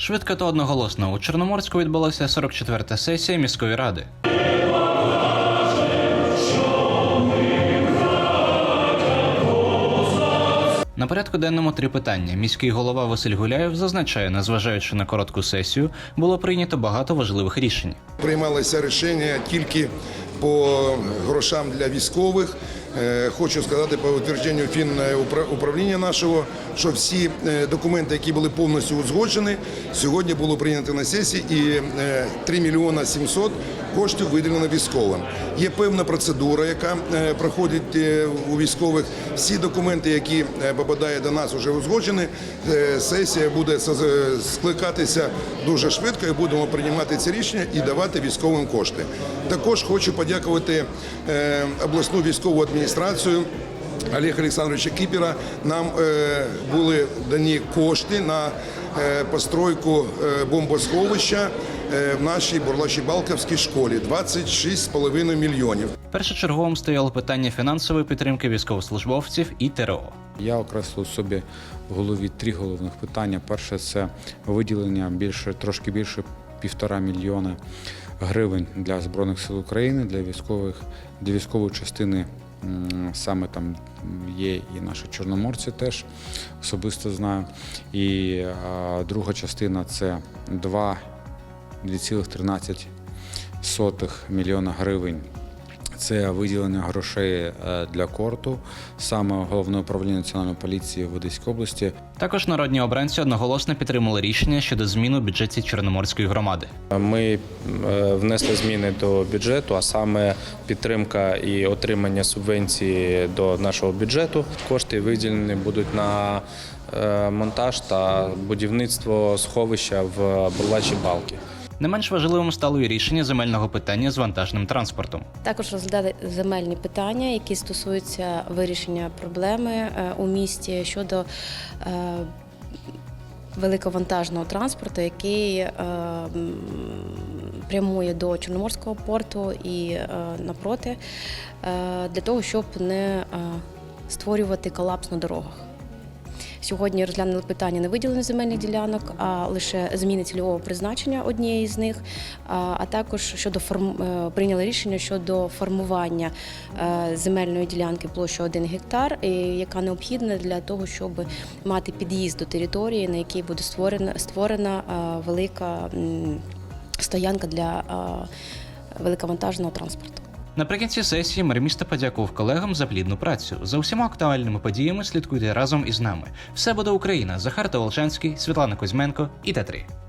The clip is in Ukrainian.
Швидко та одноголосно у Чорноморську відбулася 44-та сесія міської ради. На порядку денному три питання. Міський голова Василь Гуляєв зазначає, незважаючи на коротку сесію, було прийнято багато важливих рішень. Приймалися рішення тільки по грошам для військових. Е, Хочу сказати по утвердженню фінуправління нашого, що всі е, документи, які були повністю узгоджені, сьогодні було прийнято на сесії і е, 3 мільйона 700 коштів виділено військовим. Є певна процедура, яка е, проходить е, у військових. Всі документи, які е, попадають до нас, вже узгоджені. Сесія буде скликатися дуже швидко і будемо приймати ці рішення і давати військовим кошти. Також хочу подякувати обласну військову адміністрацію. Олега Олександровича Кіпера нам е, були дані кошти на е, постройку е, бомбосховища е, в нашій Бурлачій Балківській школі 26,5 мільйонів. Першочерговим стояло питання фінансової підтримки військовослужбовців і ТРО. Я окреслив собі в голові три головних питання. Перше це виділення більше, трошки більше півтора мільйона гривень для Збройних сил України, для військових, для військової частини. Саме там є і наші чорноморці теж особисто знаю. І друга частина це 2,13 мільйона гривень це виділення грошей е, для корту, саме головне управління національної поліції в Одеській області. Також народні обранці одноголосно підтримали рішення щодо змін у бюджеті Чорноморської громади. Ми е, внесли зміни до бюджету, а саме підтримка і отримання субвенції до нашого бюджету. Кошти виділені будуть на е, монтаж та будівництво сховища в Бурлачій Балки. Не менш важливим стало і рішення земельного питання з вантажним транспортом. Також розглядати земельні питання, які стосуються вирішення проблеми е, у місті щодо е, великовантажного транспорту, який е, прямує до Чорноморського порту і напроти, для того, щоб не створювати колапс на дорогах. Сьогодні розглянули питання не виділення земельних ділянок, а лише зміни цільового призначення однієї з них, а також щодо форм... е, прийняли рішення щодо формування е, земельної ділянки площею 1 гектар, яка необхідна для того, щоб мати під'їзд до території, на якій буде створена створена велика стоянка для е, великовантажного транспорту. Наприкінці сесії мер подякував колегам за плідну працю. За усіма актуальними подіями слідкуйте разом із нами. Все буде Україна. Захар Таволчанський, Світлана Кузьменко і Т3.